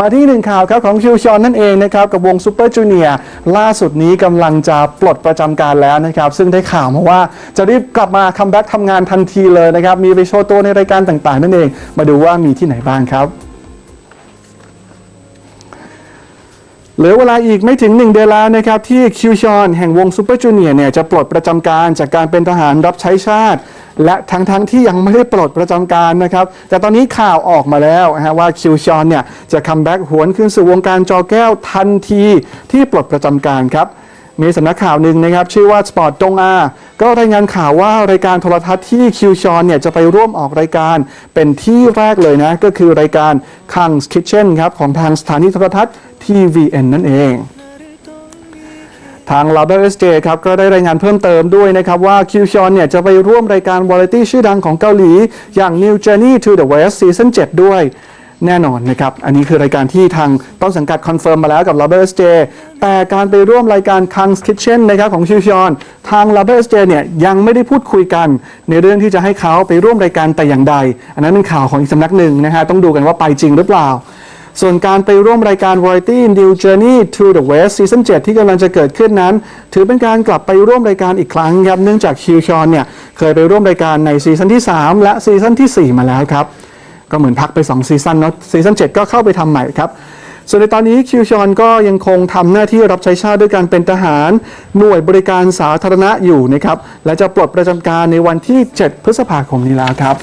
มาที่หนึ่งข่าวครับของคิวชอนนั่นเองนะครับกับวงซูเปอร์จูเนียร์ล่าสุดนี้กำลังจะปลดประจำการแล้วนะครับซึ่งได้ข่าวมาว่าจะรีบกลับมาคัมแบ็กทำงานทันทีเลยนะครับมีไปโชว์ตัวในรายการต่างๆ นั่นเอง มาดูว่ามีที่ไหนบ้างครับเหลือเวลาอีกไม่ถึง 1 เดือนแล้วนะครับที่คิวชอนแห่งวงซูเปอร์จูเนียร์เนี่ยจะปลดประจำการจากการเป็นทหารรับใช้ชาติ และทั้งๆทที่ยังไม่ได้ปลดประจำการนะครับ แต่ตอนนี้ข่าวออกมาแล้วนะฮะว่าคิวชอนเนี่ยจะคัมแบ็กหวนคืนสู่วงการจอแก้วทันทีที่ปลดประจำการครับมีสำนักข่าวหนึ่งนะครับ ชื่อว่าสปอร์ตจงอา ก็รายงานข่าวว่ารายการโทรทัศน์ที่คิวชอนเนี่ยจะไปร่วมออกรายการเป็นที่แรกเลยนะ ก็คือรายการ Kang's Kitchen ครับ ของทางสถานีโทรทัศน์ TVN นั่นเอง ทาง l a b e r SJ ครับก็ได้รายงานเพิ่มเติมด้วยนะครับว่าคิวชอนเนี่ยจะไปร่วมรายการวาไรตี้ชื่อดังของเกาหลี อย่าง New Journey to the West Season 7 ด้วยแน่นอนนะครับ อันนี้คือรายการที่ทางต้นสังกัดคอนเฟิร์มมาแล้วกับ l a b e r SJ แต่การไปร่วมรายการ Kang's Kitchen นะครับของคิวชอนทาง l a b e r SJ เนี่ยยังไม่ได้พูดคุยกัน ในเรื่องที่จะให้เขาไปร่วมรายการแต่อย่างใด อันนั้นเป็นข่าวของอีกสำนักหนึ่งนะฮะต้องดูกันว่าไปจริงหรือเปล่า ส่วนการไปร่วมรายการ Variety New Journey to the West Season 7ที่กำลังจะเกิดขึ้นนั้น ถือเป็นการกลับไปร่วมรายการอีกครั้งครับ เนื่องจากคิวชอนเนี่ยเคยไปร่วมรายการในซีซั่นที่ 3 และซีซั่นทีสี่4 มาแล้วครับ ก็เหมือนพักไป 2 ซีซั่นเนาะซีซั่น7ก็เข้าไปทำใหม่ครับส่วนในตอนนี้คิวชอนก็ยังคงทำหน้าที่รับใช้ชาติด้วยการเป็นทหาร หน่วยบริการสาธารณะอยู่นะครับ และจะปลดประจำการในวันที่ 7 พฤษภาคมนี้แล้วครับ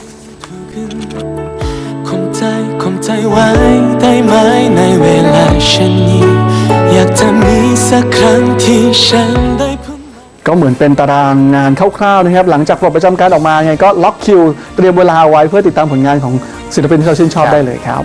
ไหมในเวลาเช่นนี้ อยากจะมีสักครั้งที่ฉันได้ก็เหมือนเป็นตารางงานคร่าวๆนะครับ หลังจากปลดประจำการออกมาไงก็ล็อกคิว เตรียมเวลาไว้เพื่อติดตามผลงานของศิลปินที่เราชื่นชอบได้เลยครับ